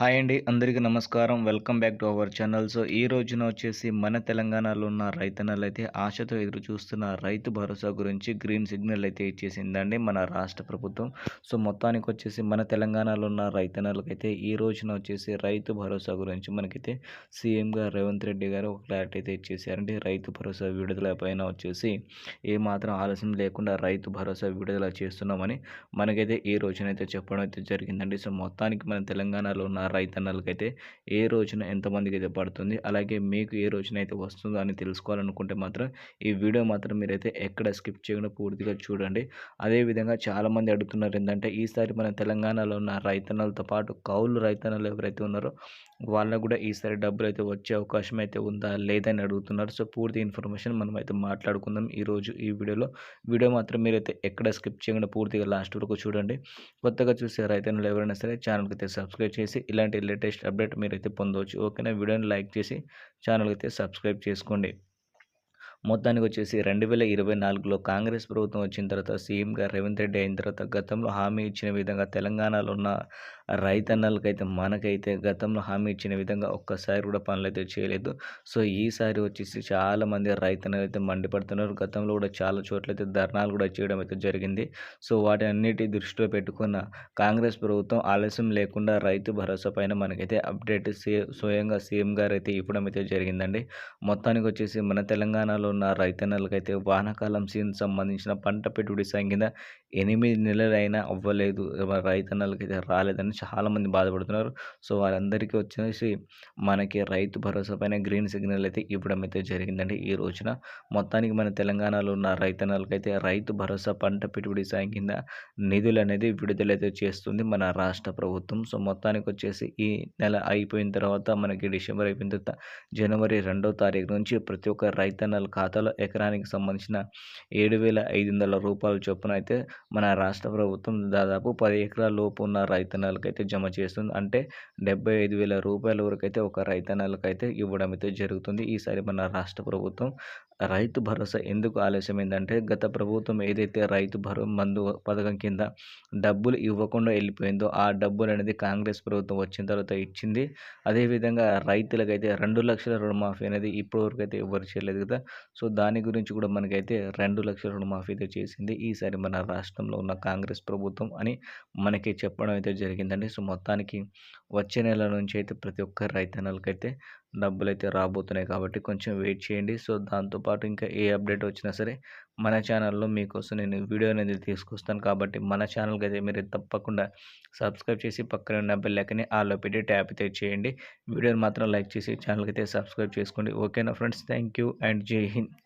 Hi అండి అందరికీ నమస్కారం. Welcome back to our channel. So ఈ రోజున వచ్చేసి మన తెలంగాణలో ఉన్న రైతన్నలు అయితే ఆశతో ఎదురు చూస్తున్న రైతు భరోసా గురించి గ్రీన్ సిగ్నల్ అయితే ఇచ్చేసిందండి మన రాష్ట్ర ప్రభుత్వం. సో మొత్తానికి వచ్చేసి మన తెలంగాణలో ఉన్న రైతన్నలకైతే ఈ రోజున వచ్చేసి రైతు భరోసా గురించి మనకైతే సీఎంగా రేవంత్ రెడ్డి గారు ఒక క్లారిటీ అయితే ఇచ్చేసారండి రైతు భరోసా విడుదల పైన వచ్చేసి ఏమాత్రం ఆలస్యం లేకుండా రైతు భరోసా విడుదల చేస్తున్నామని మనకైతే ఈ రోజునైతే చెప్పడం అయితే జరిగిందండి. సో మొత్తానికి మన తెలంగాణలో ఉన్న రైతన్నలకైతే ఏ రోజున ఎంతమందికి అయితే పడుతుంది అలాగే మీకు ఏ రోజున అయితే వస్తుందో అని తెలుసుకోవాలనుకుంటే మాత్రం ఈ వీడియో మాత్రం మీరైతే ఎక్కడ స్కిప్ చేయకుండా పూర్తిగా చూడండి. అదేవిధంగా చాలామంది అడుగుతున్నారు ఏంటంటే ఈసారి మన తెలంగాణలో ఉన్న రైతన్నలతో పాటు కౌలు రైతన్నలు ఎవరైతే ఉన్నారో వాళ్ళకు కూడా ఈసారి డబ్బులు అయితే వచ్చే అవకాశం అయితే ఉందా లేదని అడుగుతున్నారు. సో పూర్తి ఇన్ఫర్మేషన్ మనం అయితే మాట్లాడుకుందాం ఈరోజు ఈ వీడియోలో. వీడియో మాత్రం మీరైతే ఎక్కడ స్కిప్ చేయకుండా పూర్తిగా లాస్ట్ వరకు చూడండి. కొత్తగా చూసే రైతన్నలు ఎవరైనా సరే ఛానల్కి అయితే సబ్స్క్రైబ్ చేసి ఇలాంటి లేటెస్ట్ అప్డేట్ మీరైతే పొందవచ్చు. ఓకేనా? వీడియోని లైక్ చేసి ఛానల్కి అయితే సబ్స్క్రైబ్ చేసుకోండి. మొత్తానికి వచ్చేసి రెండు వేల ఇరవై నాలుగులో కాంగ్రెస్ ప్రభుత్వం వచ్చిన తర్వాత సీఎంగా రేవంత్ రెడ్డి అయిన తర్వాత గతంలో హామీ ఇచ్చిన విధంగా తెలంగాణలో ఉన్న రైతన్నలకైతే మనకైతే గతంలో హామీ ఇచ్చిన విధంగా ఒక్కసారి కూడా పనులు అయితే చేయలేదు. సో ఈసారి వచ్చేసి చాలామంది రైతన్నలు అయితే మండిపడుతున్నారు. గతంలో కూడా చాలా చోట్ల అయితే ధర్నాలు కూడా చేయడం అయితే జరిగింది. సో వాటి అన్నిటి దృష్టిలో పెట్టుకున్న కాంగ్రెస్ ప్రభుత్వం ఆలస్యం లేకుండా రైతు భరోసా పైన మనకైతే అప్డేట్ స్వయంగా సీఎం గారు అయితే ఇవ్వడం అయితే జరిగిందండి. మొత్తానికి వచ్చేసి మన తెలంగాణలో ఉన్న రైతన్నలకైతే వానాకాలం సీజన్ సంబంధించిన పంట పెట్టుబడి సాయం కింద ఎనిమిది నెలలైనా అవ్వలేదు. రైతన్నలకైతే రాలేదని చాలామంది బాధపడుతున్నారు. సో వారందరికీ వచ్చేసి మనకి రైతు భరోసా పైన గ్రీన్ సిగ్నల్ అయితే ఇవ్వడం అయితే జరిగిందండి ఈ రోజున. మొత్తానికి మన తెలంగాణలో ఉన్న రైతన్నలకైతే రైతు భరోసా పంట పెట్టుబడి సాయం కింద నిధులు అనేది విడుదలైతే చేస్తుంది మన రాష్ట్ర ప్రభుత్వం. సో మొత్తానికి వచ్చేసి ఈ నెల అయిపోయిన తర్వాత మనకి డిసెంబర్ అయిపోయిన తర్వాత జనవరి రెండో తారీఖు నుంచి ప్రతి ఒక్క రైతన్నల ఖాతాలో ఎకరానికి సంబంధించిన ఏడు వేల ఐదు వందల రూపాయల చొప్పున అయితే మన రాష్ట్ర ప్రభుత్వం దాదాపు పది ఎకరాల లోపు ఉన్న రైతన్నలకైతే జమ చేస్తుంది. అంటే డెబ్బై ఐదు వేల రూపాయల వరకు అయితే ఒక రైతన్నలకైతే ఇవ్వడం అయితే జరుగుతుంది. ఈసారి మన రాష్ట్ర ప్రభుత్వం రైతు భరోసా ఎందుకు ఆలస్యమైందంటే గత ప్రభుత్వం ఏదైతే రైతు భరో మందు పథకం కింద డబ్బులు ఇవ్వకుండా వెళ్ళిపోయిందో ఆ డబ్బులు అనేది కాంగ్రెస్ ప్రభుత్వం వచ్చిన తర్వాత ఇచ్చింది. అదేవిధంగా రైతులకైతే రెండు లక్షల రుణమాఫీ అనేది ఇప్పటివరకు అయితే ఎవరు చేయలేదు కదా. సో దాని గురించి కూడా మనకైతే రెండు లక్షల రుణమాఫీ అయితే చేసింది. ఈసారి మన రాష్ట్రంలో ఉన్న కాంగ్రెస్ ప్రభుత్వం అని మనకి చెప్పడం అయితే జరిగిందండి. సో మొత్తానికి వచ్చే నెల నుంచి అయితే ప్రతి ఒక్క రైతన్నలకైతే డబ్బులు అయితే రాబోతున్నాయి కాబట్టి కొంచెం వెయిట్ చేయండి. సో దాంతోపాటు ఇంకా ఏ అప్డేట్ వచ్చినా సరే మన ఛానల్లో మీకోసం నేను వీడియో అనేది తీసుకొస్తాను కాబట్టి మన ఛానల్కి అయితే మీరు తప్పకుండా సబ్స్క్రైబ్ చేసి పక్కన ఉన్న బెల్ ఐకన్ని ఆల్లో పెట్టి ట్యాప్ అయితే చేయండి. వీడియోని మాత్రం లైక్ చేసి ఛానల్కి అయితే సబ్స్క్రైబ్ చేసుకోండి. ఓకేనా ఫ్రెండ్స్? థ్యాంక్ యూ అండ్ జై హింద్.